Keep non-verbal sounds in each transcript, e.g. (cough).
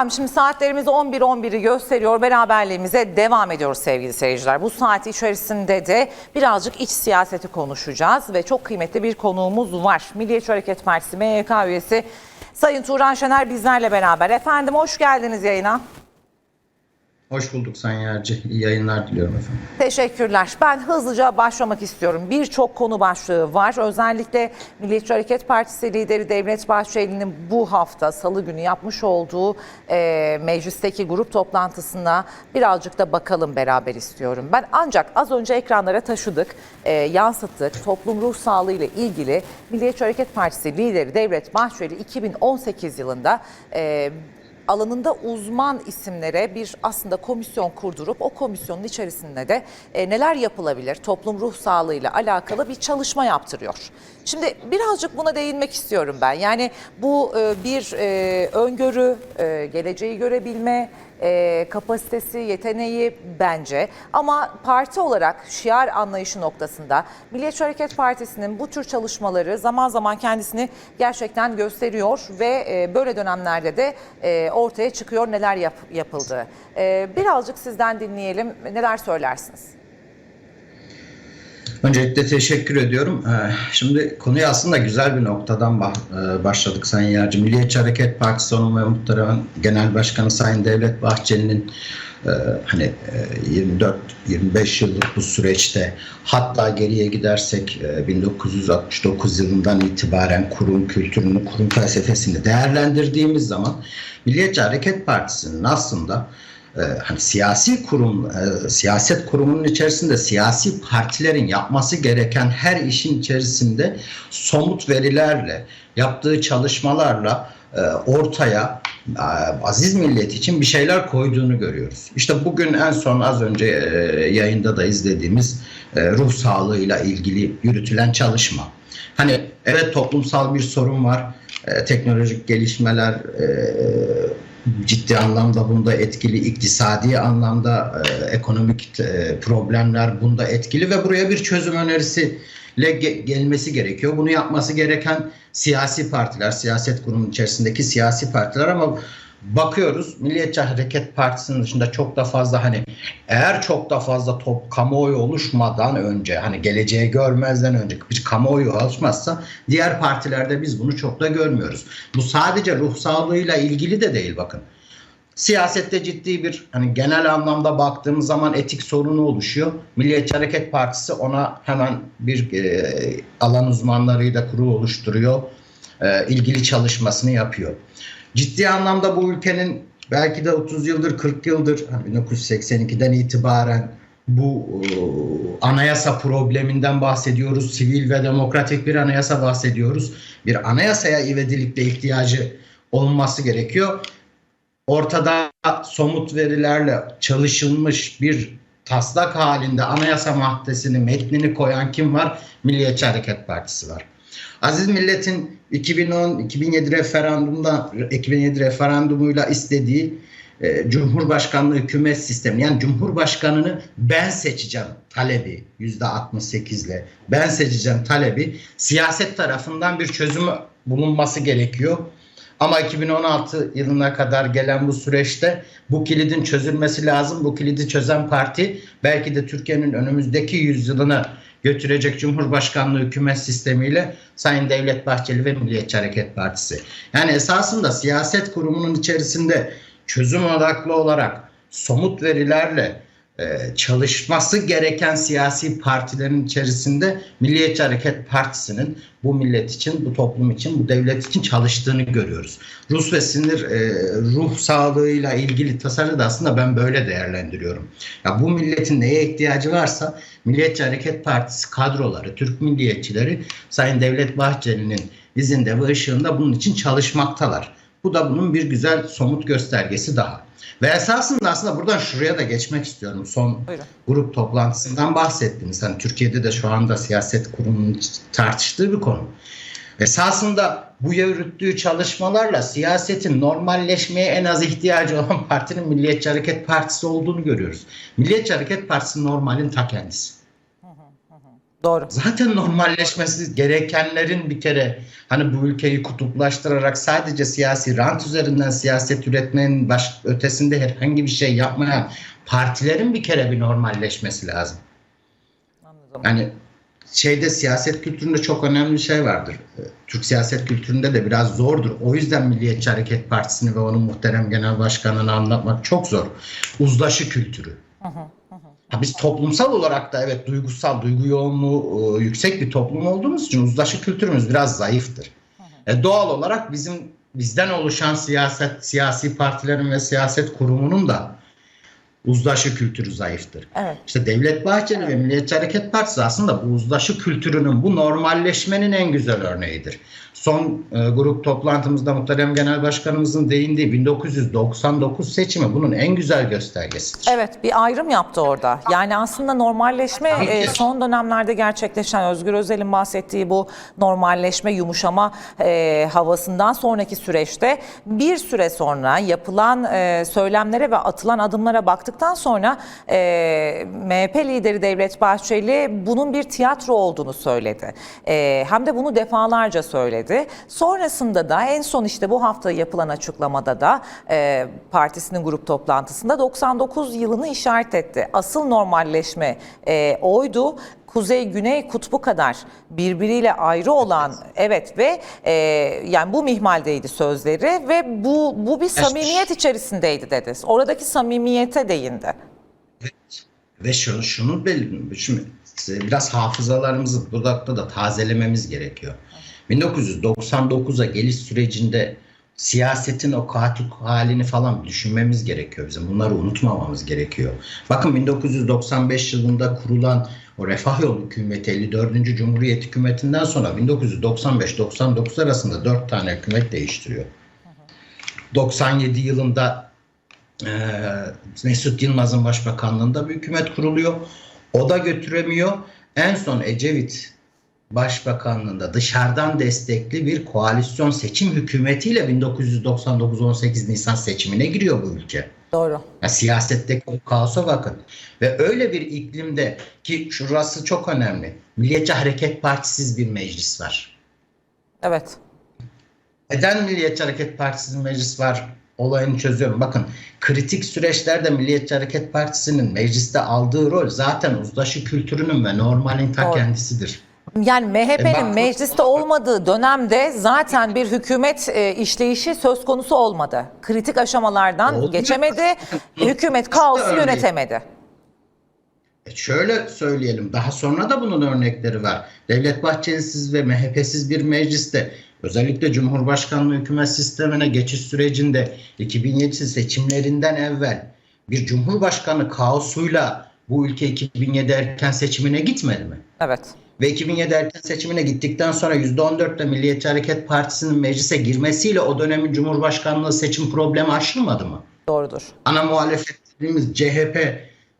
Efendim şimdi saatlerimiz 11.11'i gösteriyor. Beraberliğimize devam ediyoruz sevgili seyirciler. Bu saat içerisinde de birazcık iç siyaseti konuşacağız ve çok kıymetli bir konuğumuz var. Milliyetçi Hareket Partisi MYK üyesi Sayın Turan Şener bizlerle beraber. Efendim hoş geldiniz yayına. Hoş bulduk Sayın Yerci. İyi yayınlar diliyorum efendim. Teşekkürler. Ben hızlıca başlamak istiyorum. Birçok konu başlığı var. Özellikle Milliyetçi Hareket Partisi lideri Devlet Bahçeli'nin bu hafta salı günü yapmış olduğu e, meclisteki grup toplantısına birazcık da bakalım beraber istiyorum. Ben ancak az önce ekranlara taşıdık, e, yansıttık. Toplum ruh sağlığı ile ilgili Milliyetçi Hareket Partisi lideri Devlet Bahçeli 2018 yılında e, alanında uzman isimlere bir aslında komisyon kurdurup o komisyonun içerisinde de e, neler yapılabilir toplum ruh sağlığıyla alakalı bir çalışma yaptırıyor. Şimdi birazcık buna değinmek istiyorum ben. Yani bu e, bir e, öngörü, e, geleceği görebilme e, kapasitesi, yeteneği bence. Ama parti olarak şiar anlayışı noktasında Milliyetçi Hareket Partisi'nin bu tür çalışmaları zaman zaman kendisini gerçekten gösteriyor ve e, böyle dönemlerde de e, ortaya çıkıyor neler yap, yapıldığı. E, birazcık sizden dinleyelim. Neler söylersiniz? Öncelikle teşekkür ediyorum. Ee, Şimdi konuya aslında güzel bir noktadan e, başladık Sayın Yerci. Milliyetçi Hareket Partisi onun ve muhterem Genel Başkanı Sayın Devlet Bahçeli'nin e, hani e, 24-25 yıllık bu süreçte hatta geriye gidersek e, 1969 yılından itibaren kurum kültürünü, kurum felsefesini değerlendirdiğimiz zaman Milliyetçi Hareket Partisi'nin aslında e, hani siyasi kurum e, siyaset kurumunun içerisinde siyasi partilerin yapması gereken her işin içerisinde somut verilerle yaptığı çalışmalarla e, ortaya e, aziz millet için bir şeyler koyduğunu görüyoruz. İşte bugün en son az önce yayında da izlediğimiz ruh sağlığıyla ilgili yürütülen çalışma. Hani evet toplumsal bir sorun var. Teknolojik gelişmeler ciddi anlamda bunda etkili, iktisadi anlamda e, ekonomik e, problemler bunda etkili ve buraya bir çözüm önerisiyle ge- gelmesi gerekiyor. Bunu yapması gereken siyasi partiler, siyaset kurumunun içerisindeki siyasi partiler ama bakıyoruz Milliyetçi Hareket Partisi'nin dışında çok da fazla hani eğer çok da fazla top kamuoyu oluşmadan önce hani geleceği görmezden önce bir kamuoyu oluşmazsa diğer partilerde biz bunu çok da görmüyoruz. Bu sadece ruh sağlığıyla ilgili de değil bakın. Siyasette ciddi bir hani genel anlamda baktığımız zaman etik sorunu oluşuyor. Milliyetçi Hareket Partisi ona hemen bir e, alan uzmanlarıyla kurul oluşturuyor. E, ilgili çalışmasını yapıyor. Ciddi anlamda bu ülkenin belki de 30 yıldır 40 yıldır hani 1982'den itibaren bu e, anayasa probleminden bahsediyoruz. Sivil ve demokratik bir anayasa bahsediyoruz. Bir anayasaya ivedilikle ihtiyacı olması gerekiyor ortada somut verilerle çalışılmış bir taslak halinde anayasa maddesini, metnini koyan kim var? Milliyetçi Hareket Partisi var. Aziz milletin 2010-2007 referandumda 2007 referandumuyla istediği e, Cumhurbaşkanlığı hükümet sistemi yani Cumhurbaşkanını ben seçeceğim talebi %68 ile ben seçeceğim talebi siyaset tarafından bir çözüm bulunması gerekiyor. Ama 2016 yılına kadar gelen bu süreçte bu kilidin çözülmesi lazım. Bu kilidi çözen parti belki de Türkiye'nin önümüzdeki yüzyılını götürecek Cumhurbaşkanlığı hükümet sistemiyle Sayın Devlet Bahçeli ve Milliyetçi Hareket Partisi. Yani esasında siyaset kurumunun içerisinde çözüm odaklı olarak somut verilerle çalışması gereken siyasi partilerin içerisinde Milliyetçi Hareket Partisi'nin bu millet için, bu toplum için, bu devlet için çalıştığını görüyoruz. Rus ve sinir e, ruh sağlığıyla ilgili tasarı da aslında ben böyle değerlendiriyorum. Ya bu milletin neye ihtiyacı varsa Milliyetçi Hareket Partisi kadroları, Türk milliyetçileri Sayın Devlet Bahçeli'nin izinde ve ışığında bunun için çalışmaktalar. Bu da bunun bir güzel somut göstergesi daha. Ve esasında aslında buradan şuraya da geçmek istiyorum. Son Buyurun. grup toplantısından bahsettiniz. Hani Türkiye'de de şu anda siyaset kurumunun tartıştığı bir konu. Esasında bu yürüttüğü çalışmalarla siyasetin normalleşmeye en az ihtiyacı olan partinin Milliyetçi Hareket Partisi olduğunu görüyoruz. Milliyetçi Hareket Partisi normalin ta kendisi. Doğru. Zaten normalleşmesi gerekenlerin bir kere hani bu ülkeyi kutuplaştırarak sadece siyasi rant üzerinden siyaset üretmenin baş, ötesinde herhangi bir şey yapmayan partilerin bir kere bir normalleşmesi lazım. Anladım. Yani şeyde siyaset kültüründe çok önemli bir şey vardır. Ee, Türk siyaset kültüründe de biraz zordur. O yüzden Milliyetçi Hareket Partisi'ni ve onun muhterem genel başkanını anlatmak çok zor. Uzlaşı kültürü. Ha, biz toplumsal olarak da evet duygusal, duygu yoğunluğu e, yüksek bir toplum olduğumuz için uzlaşı kültürümüz biraz zayıftır. E, doğal olarak bizim bizden oluşan siyaset, siyasi partilerin ve siyaset kurumunun da uzlaşı kültürü zayıftır. Evet. İşte Devlet Bahçeli ve Milliyetçi Hareket Partisi aslında bu uzlaşı kültürünün, bu normalleşmenin en güzel örneğidir. Son e, grup toplantımızda Muhterem Genel Başkanımızın değindiği 1999 seçimi bunun en güzel göstergesidir. Evet bir ayrım yaptı orada. Yani aslında normalleşme e, son dönemlerde gerçekleşen Özgür Özel'in bahsettiği bu normalleşme yumuşama e, havasından sonraki süreçte bir süre sonra yapılan e, söylemlere ve atılan adımlara baktıktan sonra e, MHP lideri Devlet Bahçeli bunun bir tiyatro olduğunu söyledi. E, hem de bunu defalarca söyledi. Sonrasında da en son işte bu hafta yapılan açıklamada da e, partisinin grup toplantısında 99 yılını işaret etti. Asıl normalleşme e, oydu. Kuzey-Güney kutbu kadar birbiriyle ayrı olan evet ve e, yani bu mihmaldeydi sözleri ve bu bu bir samimiyet içerisindeydi dedi. Oradaki samimiyete değindi. Ve şunu, şunu belirtmek, şimdi biraz hafızalarımızı bu da tazelememiz gerekiyor. 1999'a geliş sürecinde siyasetin o katil halini falan düşünmemiz gerekiyor bizim. Bunları unutmamamız gerekiyor. Bakın 1995 yılında kurulan o Refah Yolu Hükümeti 54. Cumhuriyet Hükümeti'nden sonra 1995-99 arasında 4 tane hükümet değiştiriyor. 97 yılında e, Mesut Yılmaz'ın başbakanlığında bir hükümet kuruluyor. O da götüremiyor. En son Ecevit başbakanlığında dışarıdan destekli bir koalisyon seçim hükümetiyle 1999-18 Nisan seçimine giriyor bu ülke. Doğru. Ya siyasetteki o kaosa bakın. Ve öyle bir iklimde ki şurası çok önemli. Milliyetçi Hareket Partisiz bir meclis var. Evet. Neden Milliyetçi Hareket Partisi'nin meclis var olayını çözüyorum. Bakın kritik süreçlerde Milliyetçi Hareket Partisi'nin mecliste aldığı rol zaten uzlaşı kültürünün ve normalin ta Doğru. kendisidir. Yani MHP'nin bak- mecliste olmadığı dönemde zaten bir hükümet e, işleyişi söz konusu olmadı. Kritik aşamalardan Oldu. geçemedi. (laughs) hükümet kaosu yönetemedi. E şöyle söyleyelim daha sonra da bunun örnekleri var. Devlet Bahçelisiz ve MHP'siz bir mecliste özellikle Cumhurbaşkanlığı hükümet sistemine geçiş sürecinde 2007 seçimlerinden evvel bir Cumhurbaşkanı kaosuyla bu ülke 2007 erken seçimine gitmedi mi? Evet. Ve 2007 erken seçimine gittikten sonra %14'le Milliyetçi Hareket Partisi'nin meclise girmesiyle o dönemin Cumhurbaşkanlığı seçim problemi aşılmadı mı? Doğrudur. Ana muhalefet dediğimiz CHP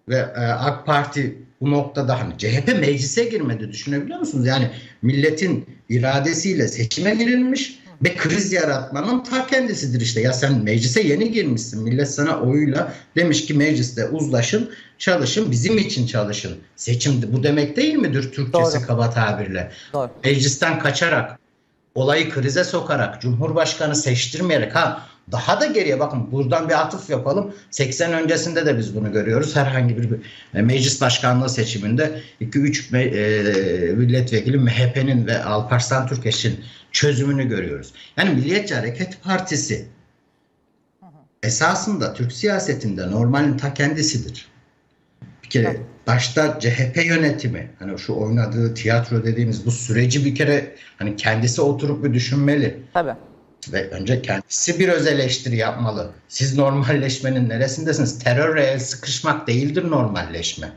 ve e, AK Parti bu noktada hani CHP meclise girmedi düşünebiliyor musunuz? Yani milletin iradesiyle seçime girilmiş ve kriz yaratmanın ta kendisidir işte. Ya sen meclise yeni girmişsin. Millet sana oyuyla demiş ki mecliste uzlaşın, çalışın, bizim için çalışın. Seçim bu demek değil midir Türkçesi Doğru. kaba tabirle? Doğru. meclisten kaçarak, olayı krize sokarak, Cumhurbaşkanı seçtirmeyerek ha daha da geriye bakın buradan bir atıf yapalım. 80 öncesinde de biz bunu görüyoruz. Herhangi bir e, meclis başkanlığı seçiminde 2-3 e, milletvekili MHP'nin ve Alparslan Türkeş'in çözümünü görüyoruz. Yani Milliyetçi Hareket Partisi esasında Türk siyasetinde normalin ta kendisidir. Bir kere başta CHP yönetimi hani şu oynadığı tiyatro dediğimiz bu süreci bir kere hani kendisi oturup bir düşünmeli Tabii. Ve önce kendisi bir öz eleştiri yapmalı. Siz normalleşmenin neresindesiniz? Terörle sıkışmak değildir normalleşme.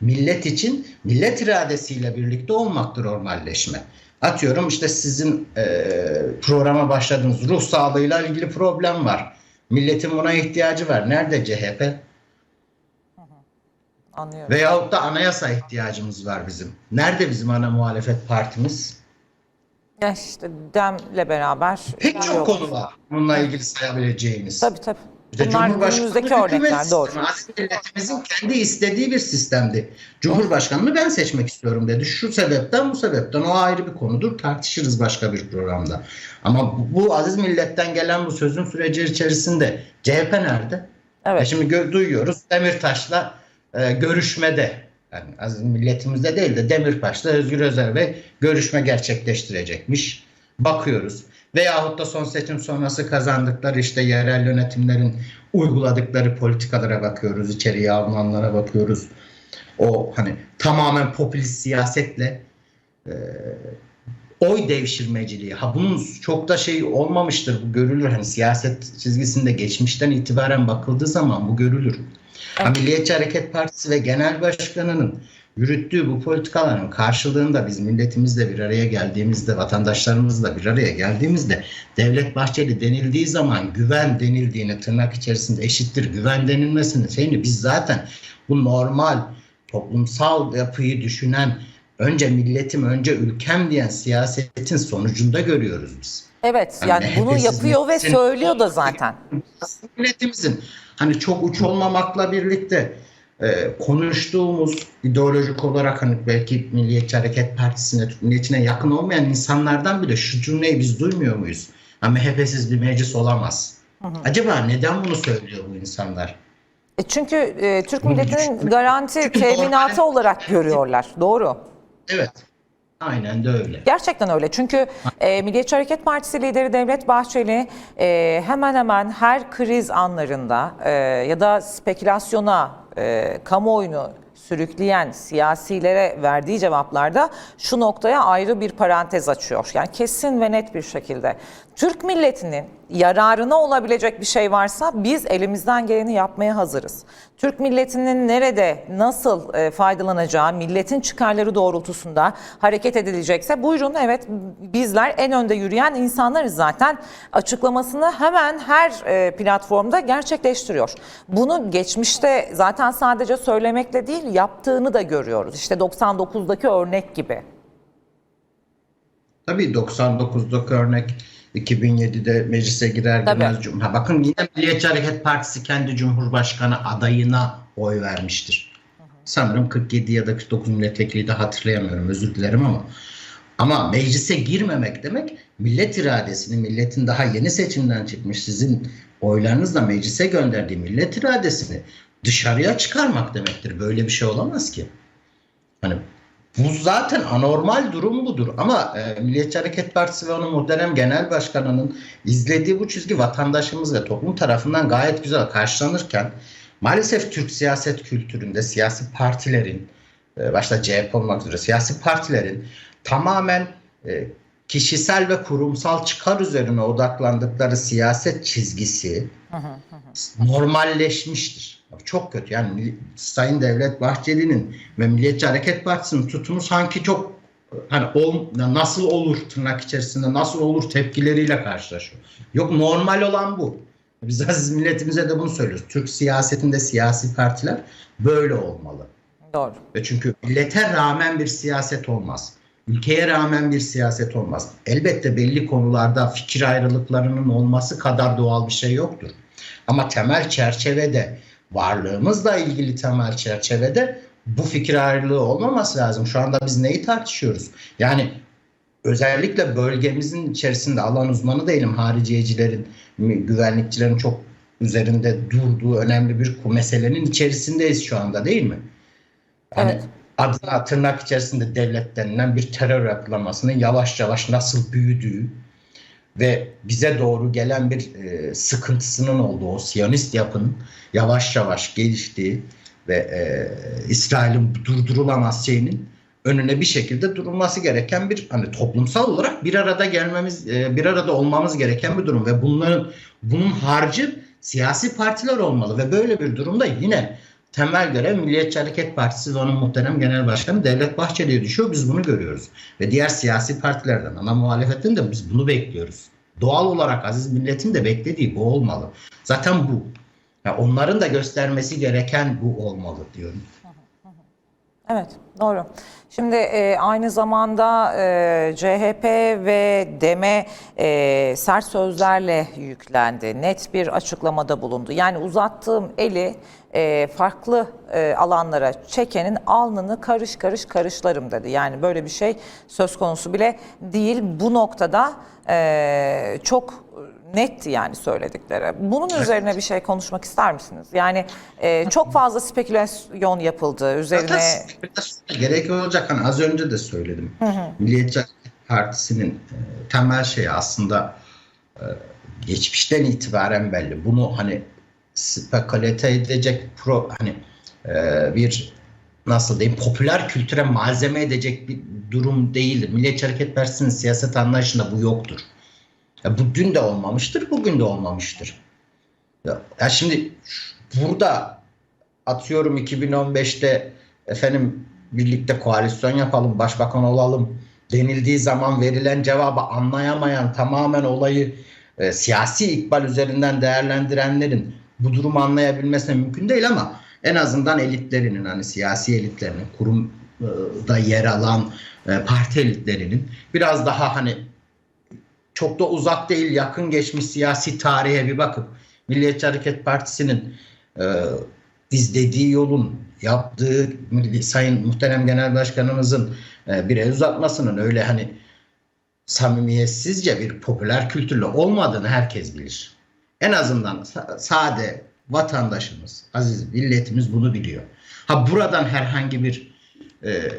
Millet için millet iradesiyle birlikte olmaktır normalleşme. Atıyorum işte sizin eee, programa başladığınız ruh sağlığıyla ilgili problem var. Milletin buna ihtiyacı var. Nerede CHP? Anlıyorum. Veyahut da anayasa ihtiyacımız var bizim. Nerede bizim ana muhalefet partimiz? Ya işte Dem'le beraber Pek çok yok. konu var bununla ilgili sayabileceğimiz. Tabii tabii. İşte Bunlar günümüzdeki örnekler, doğru. milletimizin kendi istediği bir sistemdi. Cumhurbaşkanını ben seçmek istiyorum dedi. Şu sebepten bu sebepten o ayrı bir konudur. Tartışırız başka bir programda. Ama bu, aziz milletten gelen bu sözün süreci içerisinde CHP nerede? Evet. E şimdi duyuyoruz Demirtaş'la e, görüşmede yani aziz milletimizde değil de Demirtaş'la Özgür Özel Bey görüşme gerçekleştirecekmiş. Bakıyoruz. Veyahut da son seçim sonrası kazandıkları işte yerel yönetimlerin uyguladıkları politikalara bakıyoruz. içeriye alınanlara bakıyoruz. O hani tamamen popülist siyasetle e, oy devşirmeciliği. Ha bunun çok da şey olmamıştır. Bu görülür. Hani siyaset çizgisinde geçmişten itibaren bakıldığı zaman bu görülür. Ha, Milliyetçi Hareket Partisi ve Genel Başkanı'nın yürüttüğü bu politikaların karşılığında biz milletimizle bir araya geldiğimizde, vatandaşlarımızla bir araya geldiğimizde Devlet Bahçeli denildiği zaman güven denildiğini tırnak içerisinde eşittir güven denilmesini şeyini biz zaten bu normal toplumsal yapıyı düşünen önce milletim önce ülkem diyen siyasetin sonucunda görüyoruz biz. Evet Yani yani bunu yapıyor ve söylüyor da zaten. Milletimizin hani çok uç olmamakla birlikte e, konuştuğumuz ideolojik olarak hani belki Milliyetçi Hareket Partisi'ne, Türk Milliyetçine yakın olmayan insanlardan bile şu cümleyi biz duymuyor muyuz? Ha, MHP'siz bir meclis olamaz. Acaba neden bunu söylüyor bu insanlar? E Çünkü e, Türk milletinin garanti Çünkü teminatı olarak görüyorlar. Doğru. Evet. Aynen de öyle. Gerçekten öyle. Çünkü e, Milliyetçi Hareket Partisi lideri Devlet Bahçeli e, hemen hemen her kriz anlarında e, ya da spekülasyona, e, kamuoyunu sürükleyen siyasilere verdiği cevaplarda şu noktaya ayrı bir parantez açıyor. Yani kesin ve net bir şekilde Türk milletinin yararına olabilecek bir şey varsa biz elimizden geleni yapmaya hazırız. Türk milletinin nerede nasıl e, faydalanacağı, milletin çıkarları doğrultusunda hareket edilecekse buyurun evet bizler en önde yürüyen insanlarız zaten açıklamasını hemen her e, platformda gerçekleştiriyor. Bunu geçmişte zaten sadece söylemekle değil yaptığını da görüyoruz. İşte 99'daki örnek gibi. Tabii 99'daki örnek 2007'de meclise girer girmez cum- ha, bakın yine Milliyetçi Hareket Partisi kendi Cumhurbaşkanı adayına oy vermiştir. Sanırım 47 ya da 49 milletvekili de hatırlayamıyorum özür dilerim ama ama meclise girmemek demek millet iradesini, milletin daha yeni seçimden çıkmış sizin oylarınızla meclise gönderdiği millet iradesini dışarıya çıkarmak demektir. Böyle bir şey olamaz ki. Hani bu zaten anormal durum budur. Ama e, Milliyetçi Hareket Partisi ve onun muhterem genel başkanının izlediği bu çizgi vatandaşımız ve toplum tarafından gayet güzel karşılanırken maalesef Türk siyaset kültüründe siyasi partilerin e, başta CHP olmak üzere siyasi partilerin tamamen e, kişisel ve kurumsal çıkar üzerine odaklandıkları siyaset çizgisi normalleşmiştir. Çok kötü. Yani Sayın Devlet Bahçeli'nin ve Milliyetçi Hareket Partisi'nin tutumu sanki çok hani ol, nasıl olur tırnak içerisinde nasıl olur tepkileriyle karşılaşıyor. Yok normal olan bu. Biz aziz milletimize de bunu söylüyoruz. Türk siyasetinde siyasi partiler böyle olmalı. Doğru. Ve çünkü millete rağmen bir siyaset olmaz. Ülkeye rağmen bir siyaset olmaz. Elbette belli konularda fikir ayrılıklarının olması kadar doğal bir şey yoktur. Ama temel çerçevede varlığımızla ilgili temel çerçevede bu fikir ayrılığı olmaması lazım. Şu anda biz neyi tartışıyoruz? Yani özellikle bölgemizin içerisinde alan uzmanı değilim. Hariciyecilerin, güvenlikçilerin çok üzerinde durduğu önemli bir meselenin içerisindeyiz şu anda değil mi? Yani Evet. Adına tırnak içerisinde devlet denilen bir terör yapılamasının yavaş yavaş nasıl büyüdüğü ve bize doğru gelen bir e, sıkıntısının olduğu o Siyonist yapının yavaş yavaş geliştiği ve e, İsrail'in durdurulamaz şeyinin önüne bir şekilde durulması gereken bir hani toplumsal olarak bir arada gelmemiz e, bir arada olmamız gereken bir durum ve bunların bunun harcı siyasi partiler olmalı ve böyle bir durumda yine temel görev Milliyetçi Hareket Partisi ve onun muhterem genel başkanı Devlet Bahçeli'ye düşüyor. Biz bunu görüyoruz. Ve diğer siyasi partilerden, ana muhalefetin de biz bunu bekliyoruz. Doğal olarak aziz milletin de beklediği bu olmalı. Zaten bu. Ya onların da göstermesi gereken bu olmalı diyorum. Evet, doğru. Şimdi e, aynı zamanda e, CHP ve DEM'e e, sert sözlerle yüklendi. Net bir açıklamada bulundu. Yani uzattığım eli e, farklı e, alanlara çekenin alnını karış karış karışlarım dedi. Yani böyle bir şey söz konusu bile değil. Bu noktada e, çok netti yani söyledikleri. Bunun üzerine bir şey konuşmak ister misiniz? Yani e, çok fazla spekülasyon yapıldı. Üzerine Zaten gerek olacak. Hani az önce de söyledim. Milliyetçi Hareket Partisi'nin e, temel şeyi aslında e, geçmişten itibaren belli. Bunu hani spekülate edecek pro hani e, bir nasıl diyeyim popüler kültüre malzeme edecek bir durum değildir. Milliyetçi Hareket Partisi'nin siyaset anlayışında bu yoktur. Ya bu dün de olmamıştır, bugün de olmamıştır. Ya, ya şimdi burada atıyorum 2015'te efendim birlikte koalisyon yapalım, başbakan olalım denildiği zaman verilen cevabı anlayamayan tamamen olayı e, siyasi ikbal üzerinden değerlendirenlerin bu durumu anlayabilmesine mümkün değil ama en azından elitlerinin hani siyasi elitlerinin kurumda yer alan e, parti elitlerinin biraz daha hani çok da uzak değil yakın geçmiş siyasi tarihe bir bakıp Milliyetçi Hareket Partisi'nin e, izlediği yolun yaptığı Sayın Muhterem Genel Başkanımızın e, bir el uzatmasının öyle hani samimiyetsizce bir popüler kültürle olmadığını herkes bilir. En azından sa- sade vatandaşımız, aziz milletimiz bunu biliyor. Ha buradan herhangi bir e,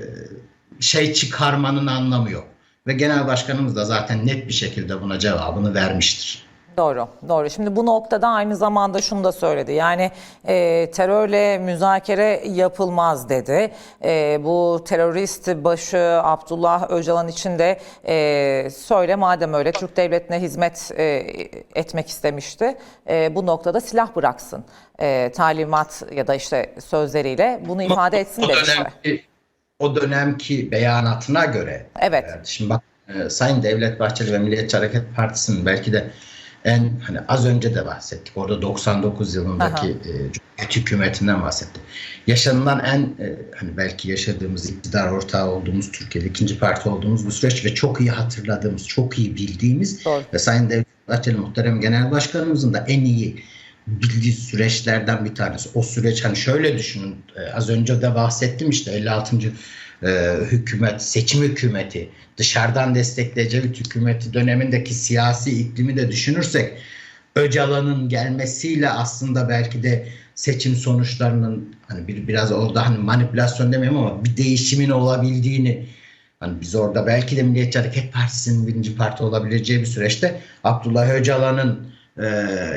şey çıkarmanın anlamı yok. Ve genel başkanımız da zaten net bir şekilde buna cevabını vermiştir. Doğru, doğru. Şimdi bu noktada aynı zamanda şunu da söyledi. Yani e, terörle müzakere yapılmaz dedi. E, bu terörist başı Abdullah Öcalan için de e, söyle madem öyle Türk devletine hizmet e, etmek istemişti. E, bu noktada silah bıraksın. E, talimat ya da işte sözleriyle bunu ifade etsin dönemki, o dönemki beyanatına göre Evet. şimdi bak e, Sayın Devlet Bahçeli ve Milliyetçi Hareket Partisi'nin belki de en hani az önce de bahsettik. Orada 99 yılındaki e, Cumhuriyet hükümetinden bahsettik. Yaşanılan en e, hani belki yaşadığımız iktidar ortağı olduğumuz Türkiye'de ikinci parti olduğumuz bu süreç ve çok iyi hatırladığımız, çok iyi bildiğimiz Doğru. ve Sayın Devlet Bahçeli Muhterem Genel Başkanımızın da en iyi bildiği süreçlerden bir tanesi. O süreç hani şöyle düşünün e, az önce de bahsettim işte 56. e, hükümet, seçim hükümeti, dışarıdan destekleyici hükümeti dönemindeki siyasi iklimi de düşünürsek Öcalan'ın gelmesiyle aslında belki de seçim sonuçlarının hani bir biraz orada hani manipülasyon demeyeyim ama bir değişimin olabildiğini Hani biz orada belki de Milliyetçi Hareket Partisi'nin birinci parti olabileceği bir süreçte Abdullah Öcalan'ın e,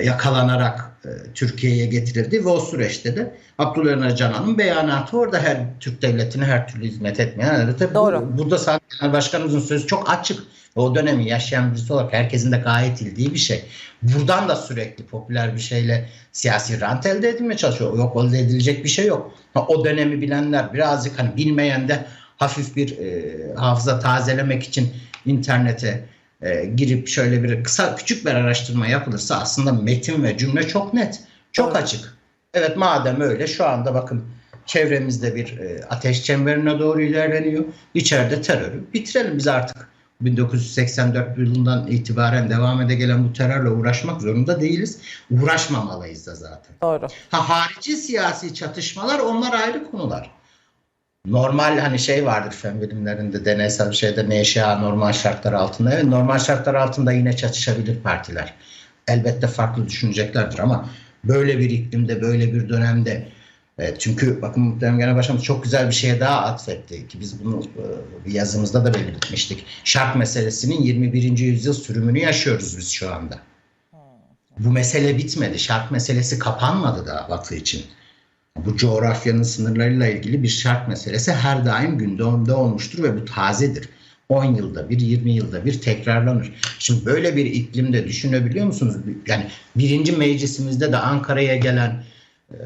yakalanarak Türkiye'ye getirildi ve o süreçte de Abdullah Öcalan'ın beyanatı orada her Türk devletine her türlü hizmet etmeyen elbette bu- Doğru. burada Sayın Başkanımızın sözü çok açık. O dönemi yaşayan birisi olarak herkesin de gayet bildiği bir şey. Buradan da sürekli popüler bir şeyle siyasi rant elde edilmeye çalışıyor. Yok elde edilecek bir şey yok. O dönemi bilenler birazcık hani bilmeyen de hafif bir e, hafıza tazelemek için internete e, girip şöyle bir kısa küçük bir araştırma yapılırsa aslında metin ve cümle çok net, çok Doğru. açık. Evet madem öyle şu anda bakın çevremizde bir e, ateş çemberine doğru ilerleniyor. İçeride terörü bitirelim biz artık. 1984 yılından itibaren devam ede gelen bu terörle uğraşmak zorunda değiliz. Uğraşmamalıyız da zaten. Doğru. Ha harici siyasi çatışmalar onlar ayrı konular. Normal hani şey vardır fen bilimlerinde deneysel bir şeyde NŞA normal şartlar altında. Evet, normal şartlar altında yine çatışabilir partiler. Elbette farklı düşüneceklerdir ama böyle bir iklimde böyle bir dönemde e, çünkü bakın muhterem genel başkanımız çok güzel bir şeye daha atfetti ki biz bunu e, bir yazımızda da belirtmiştik. Şark meselesinin 21. yüzyıl sürümünü yaşıyoruz biz şu anda. Bu mesele bitmedi. Şark meselesi kapanmadı da Batı için. Bu coğrafyanın sınırlarıyla ilgili bir şart meselesi her daim gündemde olmuştur ve bu tazedir. 10 yılda bir, 20 yılda bir tekrarlanır. Şimdi böyle bir iklimde düşünebiliyor musunuz? Yani birinci meclisimizde de Ankara'ya gelen e,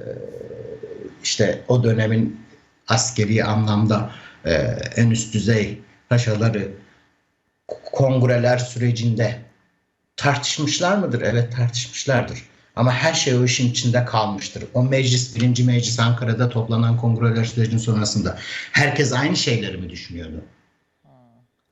işte o dönemin askeri anlamda e, en üst düzey paşaları kongreler sürecinde tartışmışlar mıdır? Evet tartışmışlardır. Ama her şey o işin içinde kalmıştır. O meclis, birinci meclis Ankara'da toplanan kongreler sürecinin sonrasında herkes aynı şeyleri mi düşünüyordu?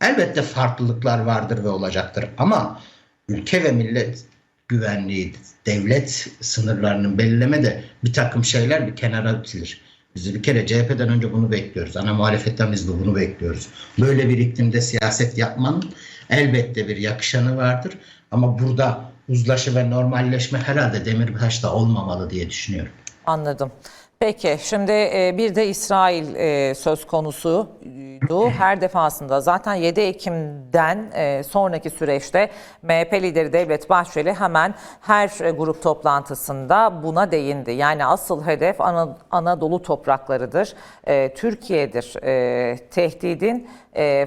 Elbette farklılıklar vardır ve olacaktır ama ülke ve millet güvenliği, devlet sınırlarının belirleme de bir takım şeyler bir kenara itilir. Biz bir kere CHP'den önce bunu bekliyoruz. Ana muhalefetten biz de bunu bekliyoruz. Böyle bir iklimde siyaset yapmanın elbette bir yakışanı vardır. Ama burada uzlaşı ve normalleşme herhalde Demirbaş'ta olmamalı diye düşünüyorum. Anladım. Peki şimdi e, bir de İsrail e, söz konusuydu. Her defasında zaten 7 Ekim'den e, sonraki süreçte MHP lideri Devlet Bahçeli hemen her e, grup toplantısında buna değindi. Yani asıl hedef Ana- Anadolu topraklarıdır, e, Türkiye'dir. Tehdidin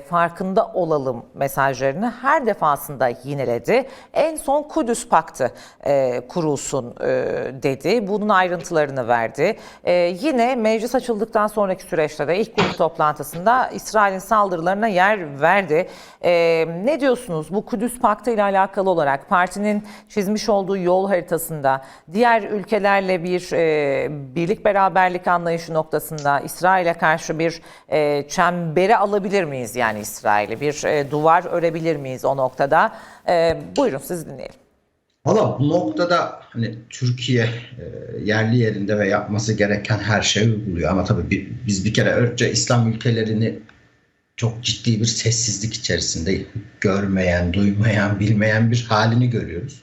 farkında olalım mesajlarını her defasında yineledi. En son Kudüs Paktı kurulsun dedi. Bunun ayrıntılarını verdi. Yine meclis açıldıktan sonraki süreçte de ilk grup toplantısında İsrail'in saldırılarına yer verdi. E, ne diyorsunuz bu Kudüs Paktı ile alakalı olarak partinin çizmiş olduğu yol haritasında diğer ülkelerle bir e, birlik beraberlik anlayışı noktasında İsrail'e karşı bir e, çembere alabilir miyiz yani İsrail'i? Bir e, duvar örebilir miyiz o noktada? E, buyurun siz dinleyelim. Valla bu noktada hani Türkiye e, yerli yerinde ve yapması gereken her şeyi uyguluyor. Ama tabii bir- biz bir kere önce İslam ülkelerini çok ciddi bir sessizlik içerisinde görmeyen, duymayan, bilmeyen bir halini görüyoruz.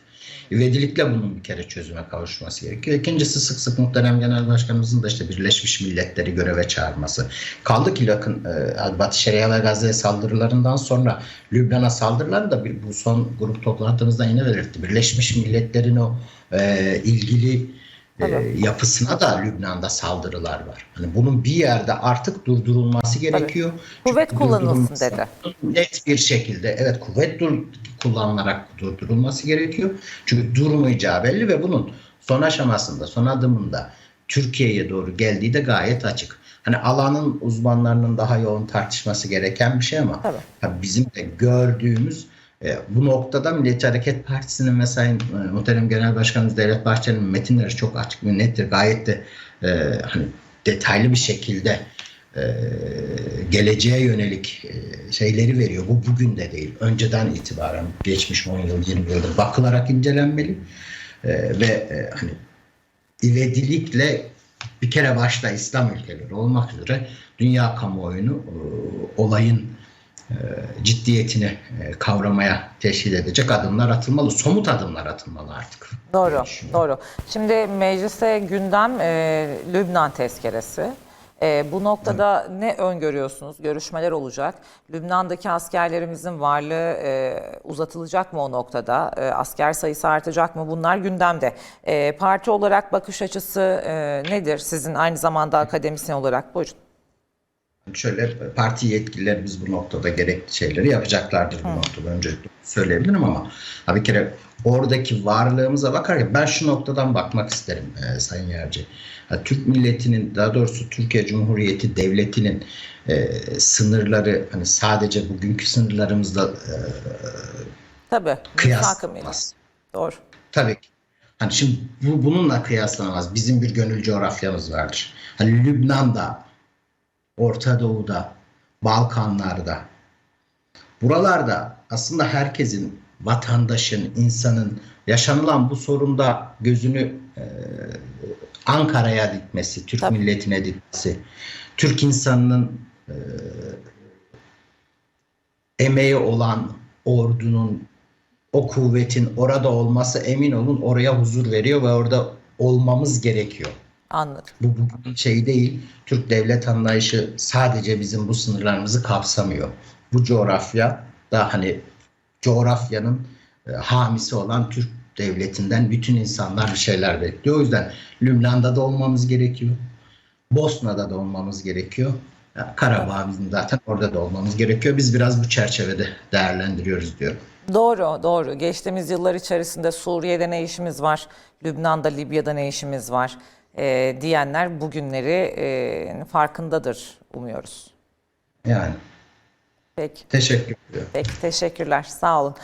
İvedilikle bunun bir kere çözüme kavuşması gerekiyor. İkincisi sık sık muhterem genel başkanımızın da işte Birleşmiş Milletleri göreve çağırması. Kaldı ki yakın e, Batı Şeria ve Gazze saldırılarından sonra Lübnan'a saldırıları da bir, bu son grup toplantımızda yine belirtti. Birleşmiş Milletler'in o e, ilgili e, yapısına da Lübnan'da saldırılar var. Hani bunun bir yerde artık durdurulması gerekiyor. Kuvvet Çünkü kullanılsın dedi. Net bir şekilde evet kuvvet dur- kullanılarak durdurulması gerekiyor. Çünkü durmayacağı belli ve bunun son aşamasında, son adımında Türkiye'ye doğru geldiği de gayet açık. Hani alanın uzmanlarının daha yoğun tartışması gereken bir şey ama Tabii. bizim de gördüğümüz e, bu noktada Milliyetçi Hareket Partisi'nin ve Sayın e, Muhterem Genel Başkanımız Devlet Bahçeli'nin metinleri çok açık ve nettir. Gayet de e, hani detaylı bir şekilde e, geleceğe yönelik e, şeyleri veriyor. Bu bugün de değil. Önceden itibaren geçmiş 10 yıl 20 yıldır bakılarak incelenmeli. E, ve e, hani ivedilikle bir kere başta İslam ülkeleri olmak üzere dünya kamuoyunu e, olayın ciddiyetini e, kavramaya teşhis edecek adımlar atılmalı. Somut adımlar atılmalı artık. Doğru, doğru. Şimdi meclise gündem e, Lübnan tezkeresi. E, bu noktada ne öngörüyorsunuz? Görüşmeler olacak. Lübnan'daki askerlerimizin varlığı e, uzatılacak mı o noktada? E, asker sayısı artacak mı? Bunlar gündemde. E, parti olarak bakış açısı e, nedir? Sizin aynı zamanda akademisyen olarak. Buyurun. Şöyle parti yetkililerimiz bu noktada gerekli şeyleri yapacaklardır bu noktada öncelikle söyleyebilirim ama ha bir kere oradaki varlığımıza bakarken ben şu noktadan bakmak isterim e, Sayın Yerci. Ha, Türk milletinin daha doğrusu Türkiye Cumhuriyeti Devleti'nin e, sınırları hani sadece bugünkü sınırlarımızla e, Tabii. kıyaslanamaz. Doğru. Tabii ki. Hani şimdi bu, bununla kıyaslanamaz. Bizim bir gönül coğrafyamız vardır. Hani Lübnan'da, Orta Doğu'da, Balkanlar'da, buralarda aslında herkesin, vatandaşın, insanın yaşanılan bu sorunda gözünü e, Ankara'ya dikmesi, Türk Tabii. milletine dikmesi, Türk insanının e, emeği olan ordunun o kuvvetin orada olması emin olun oraya huzur veriyor ve orada olmamız gerekiyor. Anladım. Bu, bu şey değil. Türk devlet anlayışı sadece bizim bu sınırlarımızı kapsamıyor. Bu coğrafya da hani coğrafyanın e, hamisi olan Türk devletinden bütün insanlar bir şeyler bekliyor. O yüzden Lübnan'da da olmamız gerekiyor. Bosna'da da olmamız gerekiyor. Karabağ bizim zaten orada da olmamız gerekiyor. Biz biraz bu çerçevede değerlendiriyoruz diyor. Doğru, doğru. Geçtiğimiz yıllar içerisinde Suriye'de ne işimiz var, Lübnan'da, Libya'da ne işimiz var e, diyenler bugünleri e, farkındadır umuyoruz. Yani Peki, teşekkür ediyorum. peki teşekkürler. Sağ olun.